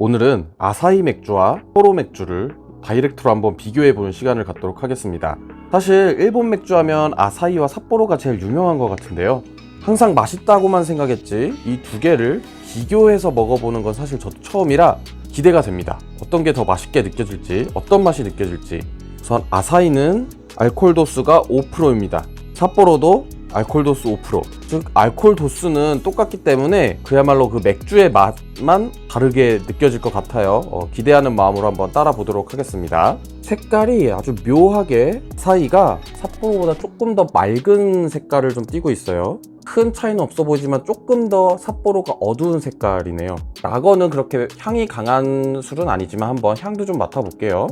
오늘은 아사히 맥주와 포로 맥주를 다이렉트로 한번 비교해 보는 시간을 갖도록 하겠습니다. 사실 일본 맥주 하면 아사히와 삿포로가 제일 유명한 것 같은데요. 항상 맛있다고만 생각했지 이 두 개를 비교해서 먹어보는 건 사실 저도 처음이라 기대가 됩니다. 어떤 게 더 맛있게 느껴질지, 어떤 맛이 느껴질지. 우선 아사히는 알코올 도수가 5%입니다. 삿포로도 알코올 도수 5%. 즉 알코올 도수는 똑같기 때문에 그야말로 그 맥주의 맛만 다르게 느껴질 것 같아요. 어, 기대하는 마음으로 한번 따라 보도록 하겠습니다. 색깔이 아주 묘하게 사이가 삿포로보다 조금 더 맑은 색깔을 좀 띠고 있어요. 큰 차이는 없어 보이지만 조금 더 삿포로가 어두운 색깔이네요. 라거는 그렇게 향이 강한 술은 아니지만 한번 향도 좀 맡아볼게요.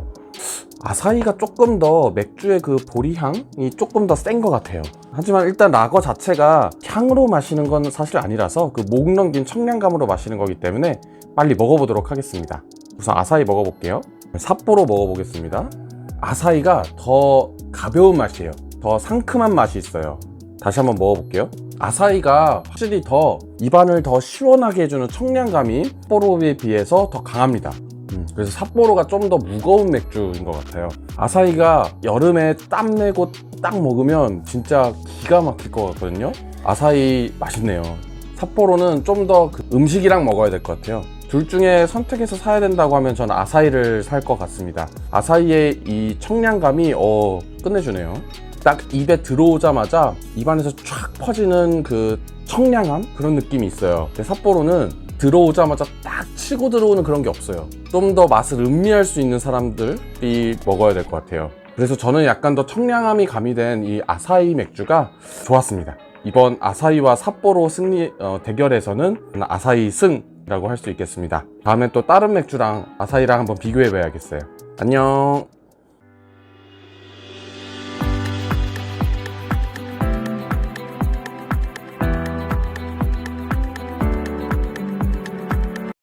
아사히가 조금 더 맥주의 그 보리향이 조금 더 센 것 같아요. 하지만 일단 라거 자체가 향으로 마시는 건 사실 아니라서 그 목 넘긴 청량감으로 마시는 거기 때문에 빨리 먹어보도록 하겠습니다. 우선 아사히 먹어볼게요. 삿포로 먹어보겠습니다. 아사히가 더 가벼운 맛이에요. 더 상큼한 맛이 있어요. 다시 한번 먹어볼게요. 아사히가 확실히 더 입안을 더 시원하게 해주는 청량감이 삿포로에 비해서 더 강합니다. 음, 그래서 삿포로가 좀 더 무거운 맥주인 것 같아요. 아사히가 여름에 땀 내고 딱 먹으면 진짜 기가 막힐 것 같거든요. 아사히 맛있네요. 삿포로는 좀 더 그 음식이랑 먹어야 될 것 같아요. 둘 중에 선택해서 사야 된다고 하면 저는 아사히를 살 것 같습니다. 아사히의 이 청량감이 어 끝내주네요. 딱 입에 들어오자마자 입안에서 쫙 퍼지는 그 청량함 그런 느낌이 있어요. 근데 삿포로는 들어오자마자 딱 치고 들어오는 그런 게 없어요. 좀 더 맛을 음미할 수 있는 사람들이 먹어야 될 것 같아요. 그래서 저는 약간 더 청량함이 가미된 이 아사히 맥주가 좋았습니다. 이번 아사히와 삿포로 승리 어, 대결에서는 아사히 승이라고 할 수 있겠습니다. 다음엔 또 다른 맥주랑 아사히랑 한번 비교해 봐야겠어요. 안녕.